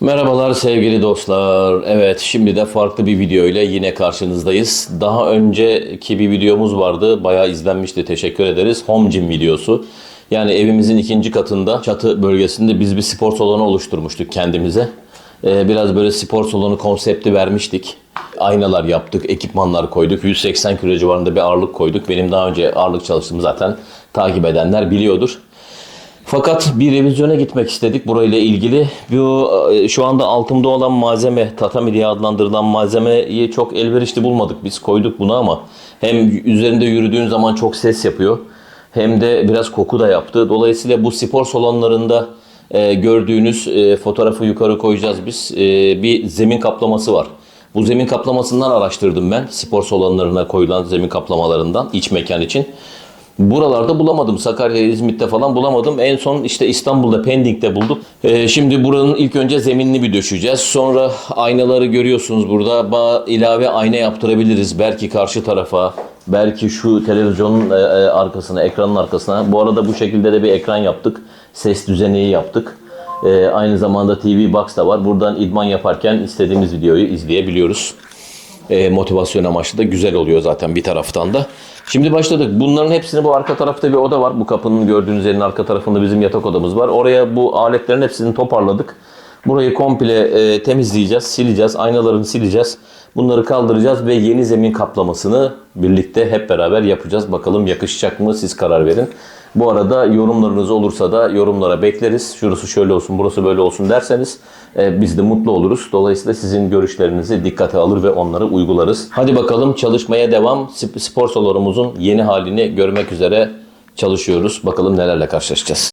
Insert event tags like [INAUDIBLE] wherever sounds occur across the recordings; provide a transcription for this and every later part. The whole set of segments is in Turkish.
Merhabalar sevgili dostlar. Evet şimdi de farklı bir video ile yine karşınızdayız. Daha önceki bir videomuz vardı. Bayağı izlenmişti. Teşekkür ederiz. Home gym videosu. Yani evimizin ikinci katında çatı bölgesinde biz bir spor salonu oluşturmuştuk kendimize. Ee, biraz böyle spor salonu konsepti vermiştik. Aynalar yaptık, ekipmanlar koyduk. 180 kilo civarında bir ağırlık koyduk. Benim daha önce ağırlık çalıştığımı zaten takip edenler biliyordur. Fakat bir revizyona gitmek istedik burayla ilgili. Bu e, şu anda altımda olan malzeme, tatami diye adlandırılan malzemeyi çok elverişli bulmadık. Biz koyduk bunu ama hem üzerinde yürüdüğün zaman çok ses yapıyor. Hem de biraz koku da yaptı. Dolayısıyla bu spor salonlarında e, gördüğünüz e, fotoğrafı yukarı koyacağız biz. E, bir zemin kaplaması var. Bu zemin kaplamasından araştırdım ben. Spor salonlarına koyulan zemin kaplamalarından iç mekan için. Buralarda bulamadım. Sakarya, İzmit'te falan bulamadım. En son işte İstanbul'da, Pendik'te bulduk. Ee, şimdi buranın ilk önce zeminini bir döşeceğiz. Sonra aynaları görüyorsunuz burada. Ba- ilave ayna yaptırabiliriz. Belki karşı tarafa, belki şu televizyonun e, e, arkasına, ekranın arkasına. Bu arada bu şekilde de bir ekran yaptık. Ses düzeneği yaptık. Ee, aynı zamanda TV Box da var. Buradan idman yaparken istediğimiz videoyu izleyebiliyoruz e, motivasyon amaçlı da güzel oluyor zaten bir taraftan da. Şimdi başladık. Bunların hepsini bu arka tarafta bir oda var. Bu kapının gördüğünüz yerin arka tarafında bizim yatak odamız var. Oraya bu aletlerin hepsini toparladık. Burayı komple e, temizleyeceğiz, sileceğiz, aynalarını sileceğiz. Bunları kaldıracağız ve yeni zemin kaplamasını birlikte hep beraber yapacağız. Bakalım yakışacak mı siz karar verin. Bu arada yorumlarınız olursa da yorumlara bekleriz. Şurası şöyle olsun, burası böyle olsun derseniz biz de mutlu oluruz. Dolayısıyla sizin görüşlerinizi dikkate alır ve onları uygularız. Hadi bakalım çalışmaya devam. Sp- Spor salonumuzun yeni halini görmek üzere çalışıyoruz. Bakalım nelerle karşılaşacağız.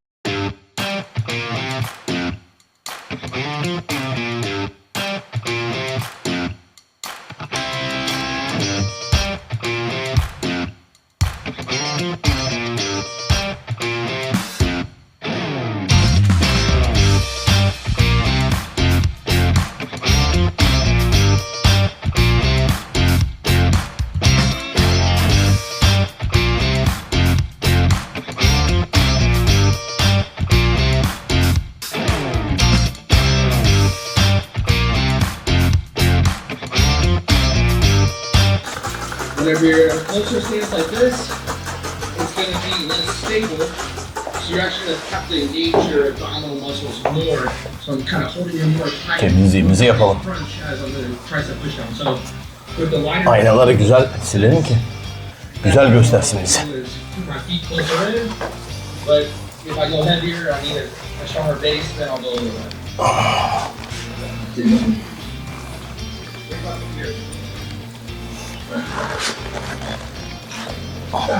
Whenever a closer stance like this, it's going to be less stable. So you're actually going to have to engage your abdominal muscles more. So I'm kind of holding you more tight. Temizliğimizi yapalım. Crunch as I'm going to tricep push down. So with the wider Aynaları güzel silelim ki güzel göstersin bizi. But if I go heavier, I need a, a stronger base, then I'll go a little bit. Burası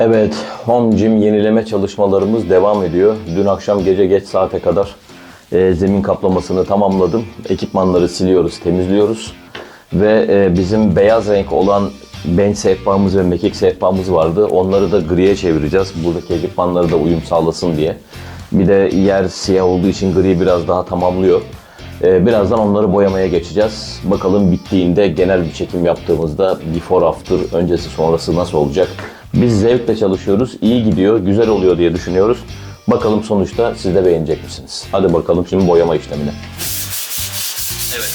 Evet, home gym yenileme çalışmalarımız devam ediyor. Dün akşam gece geç saate kadar e, zemin kaplamasını tamamladım. Ekipmanları siliyoruz, temizliyoruz. Ve e, bizim beyaz renk olan bench sehpamız ve mekik sehpamız vardı. Onları da griye çevireceğiz. Buradaki ekipmanları da uyum sağlasın diye. Bir de yer siyah olduğu için gri biraz daha tamamlıyor. Ee, birazdan onları boyamaya geçeceğiz. Bakalım bittiğinde genel bir çekim yaptığımızda before after öncesi sonrası nasıl olacak? Biz zevkle çalışıyoruz. iyi gidiyor, güzel oluyor diye düşünüyoruz. Bakalım sonuçta siz de beğenecek misiniz? Hadi bakalım şimdi boyama işlemine. Evet.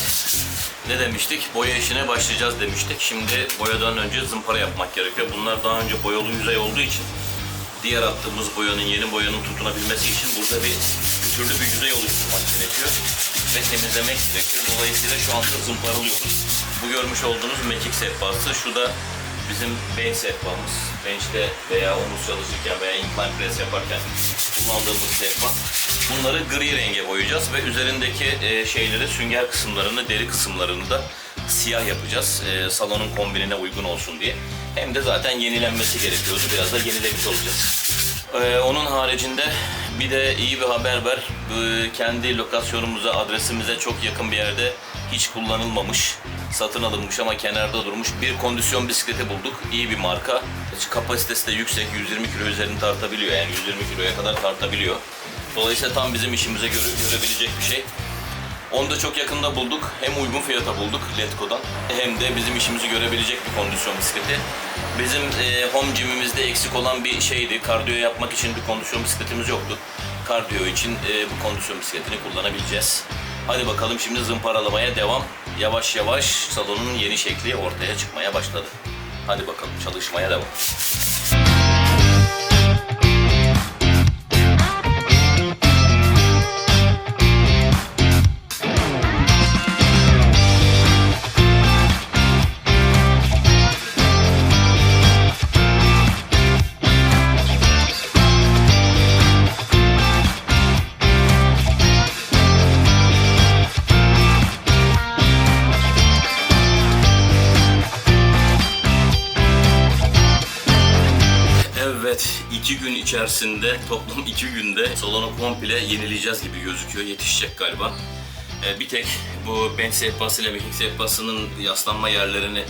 Ne demiştik? Boya işine başlayacağız demiştik. Şimdi boyadan önce zımpara yapmak gerekiyor. Bunlar daha önce boyalı yüzey olduğu için diğer attığımız boyanın, yeni boyanın tutunabilmesi için burada bir türlü bir yüzey oluşturmak gerekiyor ve temizlemek gerekiyor. Dolayısıyla şu anda zımparalıyoruz. Bu görmüş olduğunuz mekik sehpası. Şu da bizim bench sehpamız. Bench'te veya omuz çalışırken veya incline press yaparken kullandığımız sehpa. Bunları gri renge boyayacağız ve üzerindeki e, şeyleri, sünger kısımlarını, deri kısımlarını da siyah yapacağız. E, salonun kombinine uygun olsun diye. Hem de zaten yenilenmesi gerekiyordu. Biraz da yenilemiş olacağız. Ee, onun haricinde bir de iyi bir haber var. Bu kendi lokasyonumuza, adresimize çok yakın bir yerde hiç kullanılmamış, satın alınmış ama kenarda durmuş bir kondisyon bisikleti bulduk. İyi bir marka. Kapasitesi de yüksek, 120 kilo üzerini tartabiliyor. Yani 120 kiloya kadar tartabiliyor. Dolayısıyla tam bizim işimize göre, görebilecek bir şey. Onu da çok yakında bulduk. Hem uygun fiyata bulduk Letgo'dan hem de bizim işimizi görebilecek bir kondisyon bisikleti. Bizim e, home gym'imizde eksik olan bir şeydi. Kardiyo yapmak için bir kondisyon bisikletimiz yoktu. Kardiyo için e, bu kondisyon bisikletini kullanabileceğiz. Hadi bakalım şimdi zımparalamaya devam. Yavaş yavaş salonun yeni şekli ortaya çıkmaya başladı. Hadi bakalım çalışmaya devam. İçerisinde, toplam [LAUGHS] iki günde salonu komple yenileyeceğiz gibi gözüküyor. Yetişecek galiba. Ee, bir tek bu bench sehpası ile mekik sehpasının yaslanma yerlerini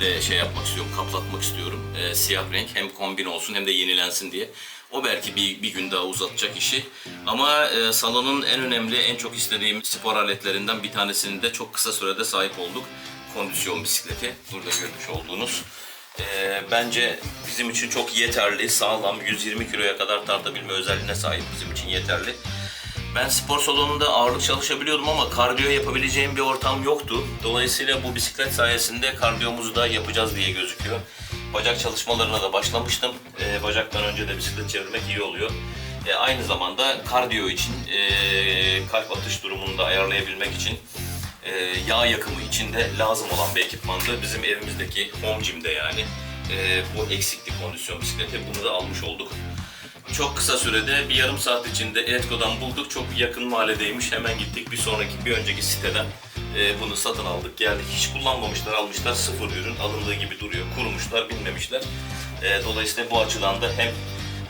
de şey yapmak istiyorum, kaplatmak istiyorum. Ee, siyah renk hem kombin olsun hem de yenilensin diye. O belki bir, bir gün daha uzatacak işi. Ama e, salonun en önemli, en çok istediğim spor aletlerinden bir tanesini de çok kısa sürede sahip olduk. Kondisyon bisikleti. Burada görmüş olduğunuz. Ee, bence bizim için çok yeterli, sağlam, 120 kiloya kadar tartabilme özelliğine sahip bizim için yeterli. Ben spor salonunda ağırlık çalışabiliyordum ama kardiyo yapabileceğim bir ortam yoktu. Dolayısıyla bu bisiklet sayesinde kardiyomuzu da yapacağız diye gözüküyor. Bacak çalışmalarına da başlamıştım. Ee, bacaktan önce de bisiklet çevirmek iyi oluyor. Ee, aynı zamanda kardiyo için, ee, kalp atış durumunu da ayarlayabilmek için e, yağ yakımı içinde lazım olan bir ekipmandı. Bizim evimizdeki home gym'de yani e, bu eksiklik kondisyon bisikleti bunu da almış olduk. Çok kısa sürede bir yarım saat içinde Etko'dan bulduk. Çok yakın mahalledeymiş. Hemen gittik bir sonraki bir önceki siteden e, bunu satın aldık. Geldik. Hiç kullanmamışlar, almışlar. Sıfır ürün alındığı gibi duruyor. Kurumuşlar, bilmemişler. E, dolayısıyla bu açıdan da hem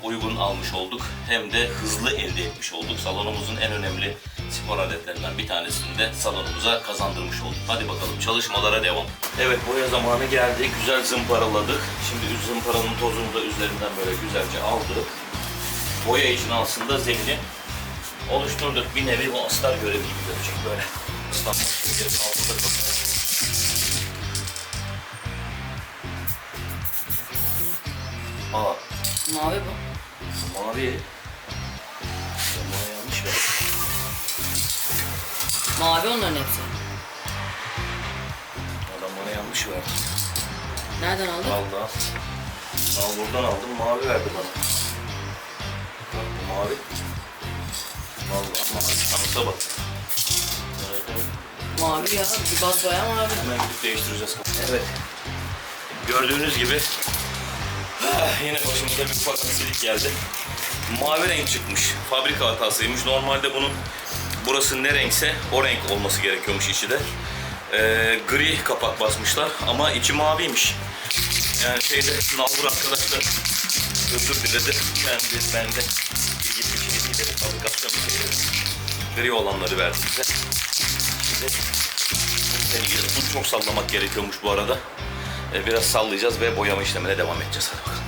uygun almış olduk hem de hızlı elde etmiş olduk. Salonumuzun en önemli spor aletlerinden bir tanesini de salonumuza kazandırmış olduk. Hadi bakalım çalışmalara devam. Evet boya zamanı geldi. Güzel zımparaladık. Şimdi zımparanın tozunu da üzerinden böyle güzelce aldık. Boya için aslında zemini oluşturduk. Bir nevi bu astar görevi gibi görecek böyle. Gelip altında kalıyor. Aa, Mavi bu. Mavi. Bana yanlış ver. Mavi onların hepsi. Adam bana yanlış verdi. Nereden aldın? Vallahi. Al buradan aldım mavi verdi bana. Bak bu mavi. Vallahi mavi. Şansa bak. Evet. Mavi ya. Bir bas boya mavi. Hemen gidip değiştireceğiz. Evet. Gördüğünüz gibi yine başımıza bir ufak aksilik geldi. Mavi renk çıkmış. Fabrika hatasıymış. Normalde bunun burası ne renkse o renk olması gerekiyormuş içi de. Ee, gri kapak basmışlar ama içi maviymiş. Yani şeyde nalbur arkadaşlar özür diledi. Ben de, ben de ilgili bir şey değil. Fabrikasyon bir şey dedi. gri olanları verdi bize. Şimdi seni çok sallamak gerekiyormuş bu arada. E, biraz sallayacağız ve boyama işlemine devam edeceğiz. Hadi bakalım.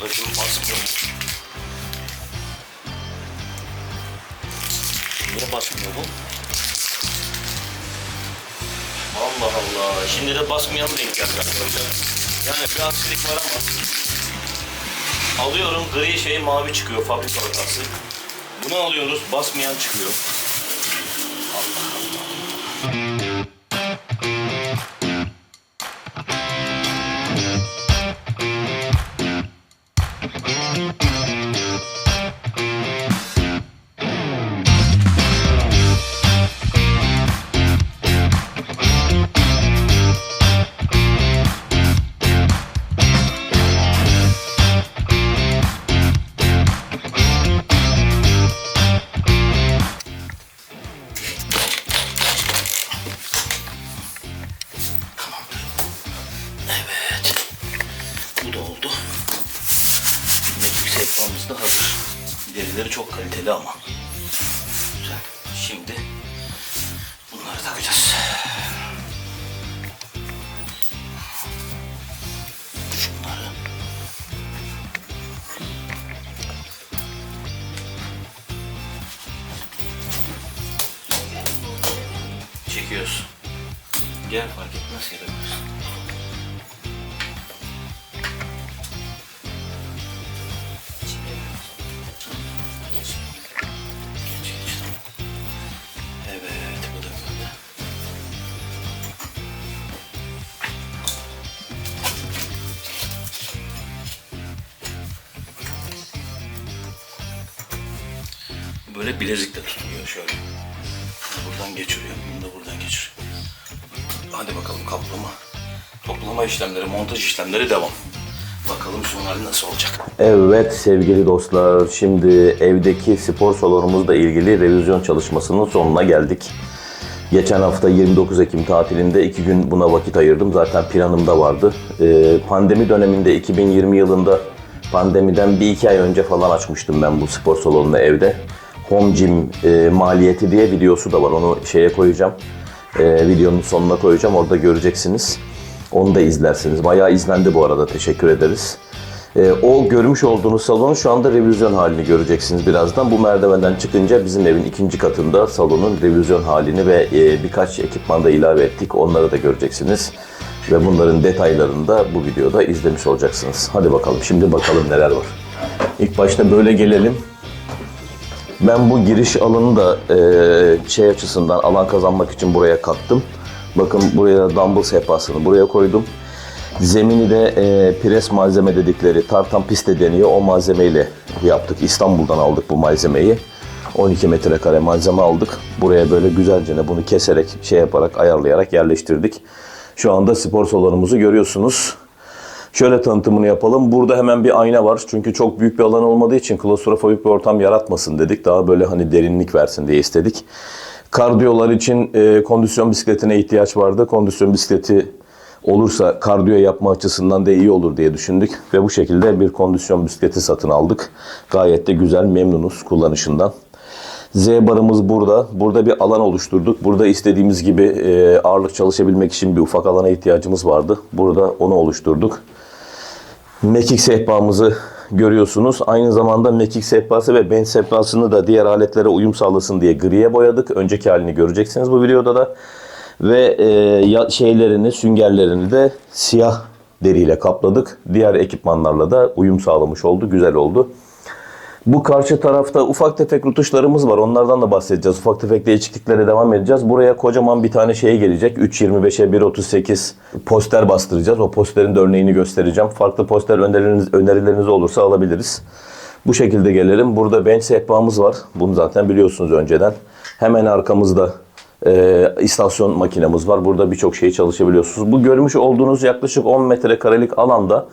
Burada şimdi basmıyor mu? Niye basmıyor bu? Allah Allah. Şimdi de basmayan denk geldi arkadaşlar. Yani bir aksilik var ama. Alıyorum gri şey mavi çıkıyor fabrika hatası. Bunu alıyoruz basmayan çıkıyor. Şimdi bunları takacağız. Böyle bilezikle tutunuyor şöyle. Bunu buradan geçiriyor, bunu da buradan geçiriyor. Hadi bakalım kaplama. Toplama işlemleri, montaj işlemleri devam. Bakalım son hali nasıl olacak. Evet sevgili dostlar, şimdi evdeki spor salonumuzla ilgili revizyon çalışmasının sonuna geldik. Geçen hafta 29 Ekim tatilinde iki gün buna vakit ayırdım. Zaten planımda vardı. Ee, pandemi döneminde 2020 yılında pandemiden bir iki ay önce falan açmıştım ben bu spor salonunu evde. Home Gym e, maliyeti diye videosu da var. Onu şeye koyacağım. Ee, videonun sonuna koyacağım. Orada göreceksiniz. Onu da izlersiniz. Bayağı izlendi bu arada. Teşekkür ederiz. Ee, o görmüş olduğunuz salonun şu anda revizyon halini göreceksiniz birazdan. Bu merdivenden çıkınca bizim evin ikinci katında salonun revizyon halini ve e, birkaç ekipman da ilave ettik. Onları da göreceksiniz. Ve bunların detaylarını da bu videoda izlemiş olacaksınız. Hadi bakalım şimdi bakalım neler var. İlk başta böyle gelelim. Ben bu giriş alanı da e, şey açısından alan kazanmak için buraya kattım. Bakın buraya dumbbell sehpasını buraya koydum. Zemini de e, pres malzeme dedikleri tartan piste deniyor. O malzemeyle yaptık. İstanbul'dan aldık bu malzemeyi. 12 metrekare malzeme aldık. Buraya böyle güzelce bunu keserek, şey yaparak, ayarlayarak yerleştirdik. Şu anda spor salonumuzu görüyorsunuz. Şöyle tanıtımını yapalım. Burada hemen bir ayna var. Çünkü çok büyük bir alan olmadığı için klostrofobik bir ortam yaratmasın dedik. Daha böyle hani derinlik versin diye istedik. Kardiyolar için e, kondisyon bisikletine ihtiyaç vardı. Kondisyon bisikleti olursa kardiyo yapma açısından da iyi olur diye düşündük. Ve bu şekilde bir kondisyon bisikleti satın aldık. Gayet de güzel, memnunuz kullanışından. Z barımız burada. Burada bir alan oluşturduk. Burada istediğimiz gibi e, ağırlık çalışabilmek için bir ufak alana ihtiyacımız vardı. Burada onu oluşturduk. Mekik sehpamızı görüyorsunuz. Aynı zamanda mekik sehpası ve bench sehpasını da diğer aletlere uyum sağlasın diye griye boyadık. Önceki halini göreceksiniz bu videoda da. Ve e, şeylerini, süngerlerini de siyah deriyle kapladık. Diğer ekipmanlarla da uyum sağlamış oldu. Güzel oldu. Bu karşı tarafta ufak tefek rutuşlarımız var. Onlardan da bahsedeceğiz. Ufak tefek değişikliklere devam edeceğiz. Buraya kocaman bir tane şey gelecek. 3.25'e 1.38 poster bastıracağız. O posterin de örneğini göstereceğim. Farklı poster önerileriniz, önerileriniz olursa alabiliriz. Bu şekilde gelelim. Burada bench sehpamız var. Bunu zaten biliyorsunuz önceden. Hemen arkamızda e, istasyon makinemiz var. Burada birçok şeyi çalışabiliyorsunuz. Bu görmüş olduğunuz yaklaşık 10 metrekarelik alanda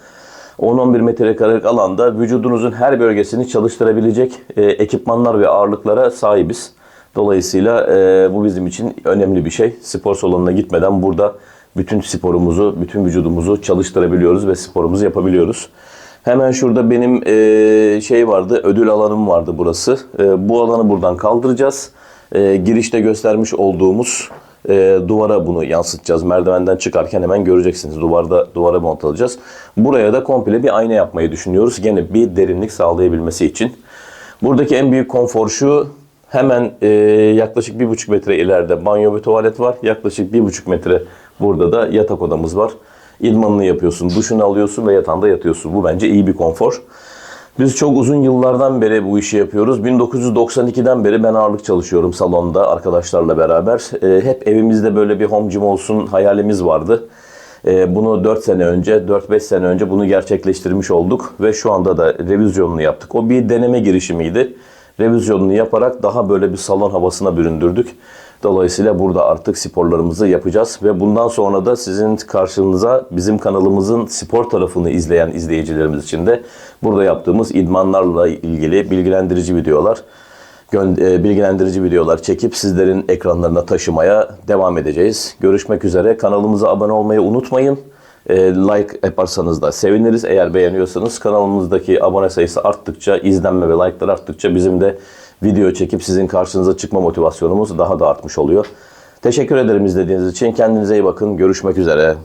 10-11 metrekarelik alanda vücudunuzun her bölgesini çalıştırabilecek e, ekipmanlar ve ağırlıklara sahibiz. Dolayısıyla e, bu bizim için önemli bir şey. Spor salonuna gitmeden burada bütün sporumuzu, bütün vücudumuzu çalıştırabiliyoruz ve sporumuzu yapabiliyoruz. Hemen şurada benim e, şey vardı, ödül alanım vardı burası. E, bu alanı buradan kaldıracağız. E, girişte göstermiş olduğumuz e, duvara bunu yansıtacağız. Merdivenden çıkarken hemen göreceksiniz. Duvarda duvara montalayacağız. Buraya da komple bir ayna yapmayı düşünüyoruz. Gene bir derinlik sağlayabilmesi için. Buradaki en büyük konfor şu. Hemen e, yaklaşık bir buçuk metre ileride banyo ve tuvalet var. Yaklaşık bir buçuk metre burada da yatak odamız var. İdmanını yapıyorsun, duşunu alıyorsun ve yatağında yatıyorsun. Bu bence iyi bir konfor. Biz çok uzun yıllardan beri bu işi yapıyoruz. 1992'den beri ben ağırlık çalışıyorum salonda arkadaşlarla beraber. E, hep evimizde böyle bir home gym olsun hayalimiz vardı. E, bunu 4 sene önce, 4-5 sene önce bunu gerçekleştirmiş olduk ve şu anda da revizyonunu yaptık. O bir deneme girişimiydi. Revizyonunu yaparak daha böyle bir salon havasına büründürdük. Dolayısıyla burada artık sporlarımızı yapacağız ve bundan sonra da sizin karşınıza bizim kanalımızın spor tarafını izleyen izleyicilerimiz için de burada yaptığımız idmanlarla ilgili bilgilendirici videolar, e, bilgilendirici videolar çekip sizlerin ekranlarına taşımaya devam edeceğiz. Görüşmek üzere. Kanalımıza abone olmayı unutmayın. E, like yaparsanız da seviniriz. Eğer beğeniyorsanız kanalımızdaki abone sayısı arttıkça, izlenme ve like'lar arttıkça bizim de video çekip sizin karşınıza çıkma motivasyonumuz daha da artmış oluyor. Teşekkür ederim izlediğiniz için. Kendinize iyi bakın. Görüşmek üzere.